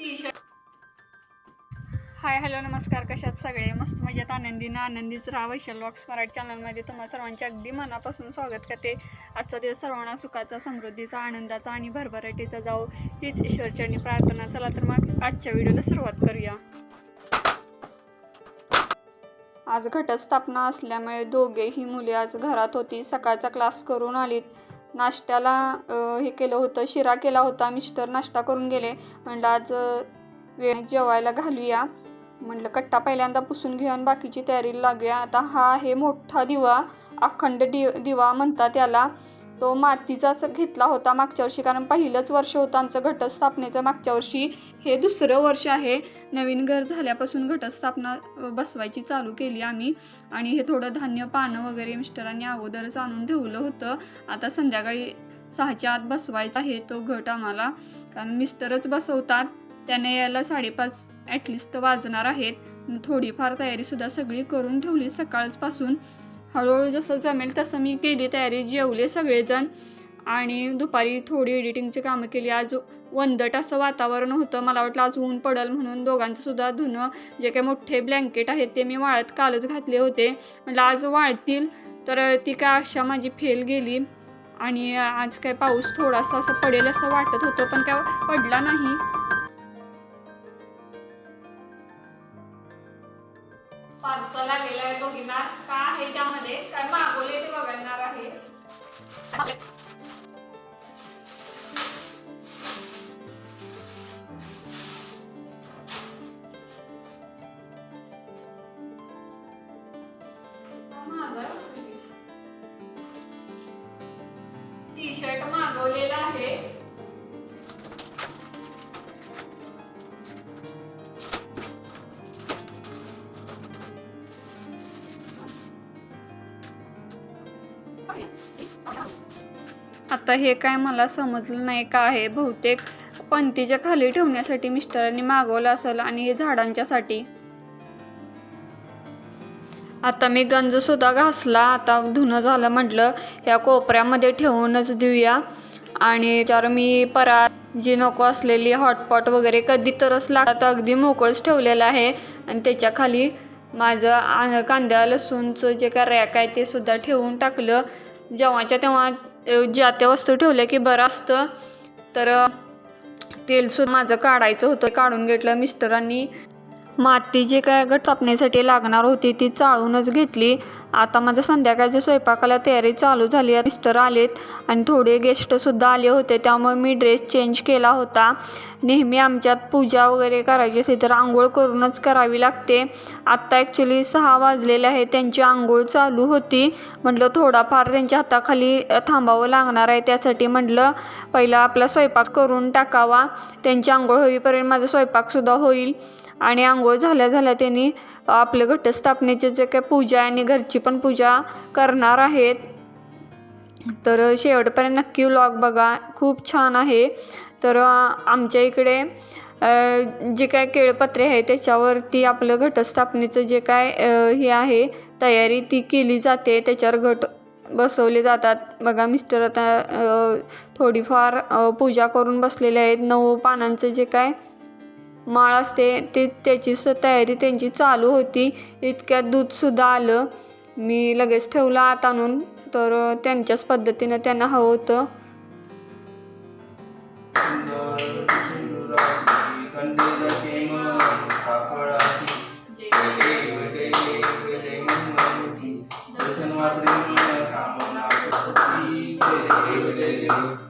T shirt hi hello नमस्कार. कशात सगळे? मस्त मजेत आनंदीनं आनंदीच राहा. वैशाल वॉक्स मराठी चॅनलमध्ये तुम्हा सर्वांचे अगदी मनापासून स्वागत करते. आजचा दिवस सर्वांना सुखाचा समृद्धीचा आनंदाचा आणि भरभराटीचा जाऊ हीच ईश्वरचरणी प्रार्थना. चला तर मग आजच्या व्हिडिओला सुरुवात करूया. आज घटस्थापना असल्यामुळे दोघेही मुले आज घरात होती. सकाळचा क्लास करून आलीत. नाश्त्याला हे केलं होतं शिरा केला होता. मिस्टर नाश्ता करून गेले. म्हणलं आज वेळ जेवायला घालूया. म्हणलं कट्टा पहिल्यांदा पुसून घेऊया आणि बाकीची तयारी लागूया. आता हा आहे मोठा दिवा अखंड दि दिवा म्हणतात त्याला तो मातीचाच घेतला होता मागच्या वर्षी कारण पहिलंच वर्ष होतं आमचं घटस्थापनेचं मागच्या वर्षी. हे दुसरं वर्ष आहे. नवीन घर झाल्यापासून घटस्थापना बसवायची चालू केली आम्ही. आणि हे थोडं धान्य पानं वगैरे मिस्टरांनी अगोदरच आणून ठेवलं होतं. आता संध्याकाळी सहाच्या आत बसवायचा आहे तो घट आम्हाला. कारण मिस्टरच बसवतात. त्याने यायला साडेपाच ॲटलिस्ट वाजणार आहेत. थोडीफार तयारीसुद्धा सगळी करून ठेवली सकाळपासून. हळूहळू जसं जमेल तसं मी केली तयारी जेवले सगळेजण. आणि दुपारी थोडी एडिटिंगची कामं केली. आज वंदट असं वातावरण होतं. मला वाटलं आज ऊन पडल म्हणून दोघांचं सुद्धा धुणं जे काही मोठे ब्लँकेट आहेत ते मी वाळत कालच घातले होते. म्हटलं आज वाळतील तर ती काय आशा माझी फेल गेली. आणि आज काय पाऊस थोडासा असं पडेल असं वाटत होतं पण काय पडला नाही. टी शर्ट मागवलेला आहे. आता हे काय मला समजलं नाही का आहे? बहुतेक पंतीच्या खाली ठेवण्यासाठी मिस्टरांनी मागवलं असेल आणि हे झाडांच्यासाठी. आता मी गंज सुद्धा घासला. आता धुणं झालं म्हटलं ह्या कोपऱ्यामध्ये ठेवूनच देऊया. आणि त्यावर मी परात जी नको असलेली हॉटपॉट वगैरे कधी तरच लागतात अगदी मोकळंच ठेवलेलं आहे. आणि त्याच्याखाली माझं कांद्या लसूणचं जे काय रॅक आहे ते सुद्धा ठेवून टाकलं. जेव्हाच्या तेव्हा ज्या त्या वस्तू ठेवल्या की बरं असतं. तर अ, तेलसुद्धा माझं काढायचं होतं काढून घेतलं मिस्टरांनी. माती जे काय गट कापण्यासाठी लागणार होती ती चाळूनच घेतली. आता माझं संध्याकाळच्या स्वयंपाकाला तयारी चालू झाली आहे. मिस्टर आलेत आणि थोडे गेस्टसुद्धा आले होते. त्यामुळे मी ड्रेस चेंज केला होता. नेहमी आमच्यात पूजा वगैरे करायची असते तर आंघोळ करूनच करावी लागते. आत्ता ॲक्च्युली सहा वाजलेले आहे त्यांची आंघोळ चालू होती. म्हटलं थोडाफार त्यांच्या हाताखाली थांबावं लागणार आहे. त्यासाठी म्हटलं पहिला आपला स्वयंपाक करून टाकावा. त्यांची आंघोळ होईपर्यंत माझा स्वयंपाकसुद्धा होईल. आणि आंघोळ झाल्या झाल्या त्यांनी आपलं घटस्थापनेचे जे काही पूजा आणि घरची पण पूजा करणार आहेत. तर शेवटपर्यंत नक्की व्लॉग बघा. खूप छान आहे. तर आमच्या इकडे जे काय केळपत्रे आहे त्याच्यावरती आपलं घटस्थापनेचं जे काय हे आहे तयारी ती केली जाते. त्याच्यावर घट बसवले जातात. बघा मिस्टर आता थोडीफार पूजा करून बसलेले आहेत. नऊ पानांचं जे काय माळ असते ते त्याची स तयारी त्यांची चालू होती इतक्यात दूधसुद्धा आलं मी लगेच ठेवलं आत आणून तर त्यांच्याच पद्धतीनं त्यांना हवं होतं Thank you.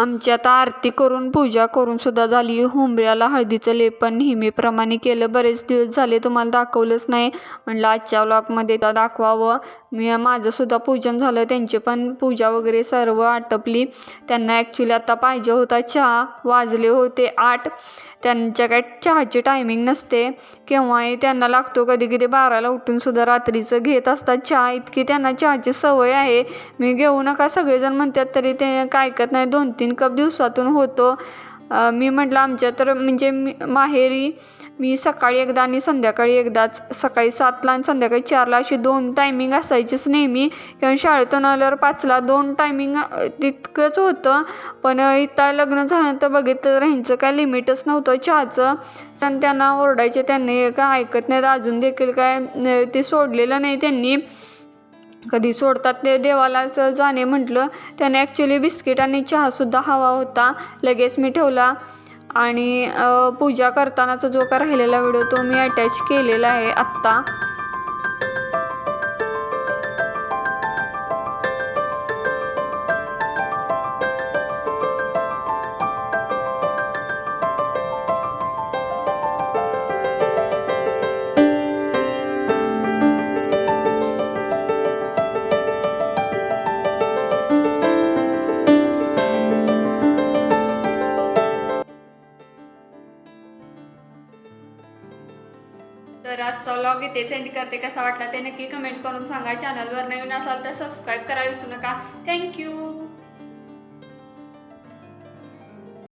आता आरती करून पूजा करून सुद्धा झाली. हुंबऱ्याला हळदीचं लेपन नेहमीप्रमाणे केलं. बरेच दिवस झाले तुम्हाला दाखवलंच नाही. म्हणलं आजच्या व्लॉगमध्ये तर दाखवावं. मी माझंसुद्धा पूजन झालं. त्यांची पण पूजा वगैरे सर्व आटपली. त्यांना ॲक्च्युली आता पाहिजे होता चहा. वाजले होते आठ. त्यांच्या काय चहाची टायमिंग नसते. केव्हाही त्यांना लागतो कधी कधी बाराला उठूनसुद्धा रात्रीचं घेत असतात चहा. इतकी त्यांना चहाची सवय आहे. मी घेऊ नका सगळेजण म्हणतात तरी ते काय ऐकत नाही. दोन तीन कप दिवसातून होतो. मी म्हटलं आमच्या तर म्हणजे मी माहेरी मी सकाळी एकदा आणि संध्याकाळी एकदाच सकाळी सातला आणि संध्याकाळी चारला अशी दोन टायमिंग असायचीच नेहमी. किंवा शाळेतून आल्यावर पाचला दोन टायमिंग तितकंच होतं. पण इथं लग्न झालं तर बघितलं तर ह्यांचं काय लिमिटच नव्हतं चहाचं. आणि त्यांना ओरडायचे त्यांनी काय ऐकत नाहीत? अजून देखील काय ते सोडलेलं नाही त्यांनी. कधी सोडतात. ते देवालाच जाणे म्हटलं त्याने ॲक्च्युली बिस्किट आणि चहासुद्धा हवा होता. लगेच मी ठेवला. आणि पूजा करतानाचा जो का राहिलेला व्हिडिओ तो मी अटॅच केलेला आहे आत्ता. तर आजचा व्लॉग इथेच एंड करते. कसा वाटला ते नक्की कमेंट करून सांगा. चॅनलवर नवीन असाल तर सबस्क्राईब करायला विसरू नका. थँक्यू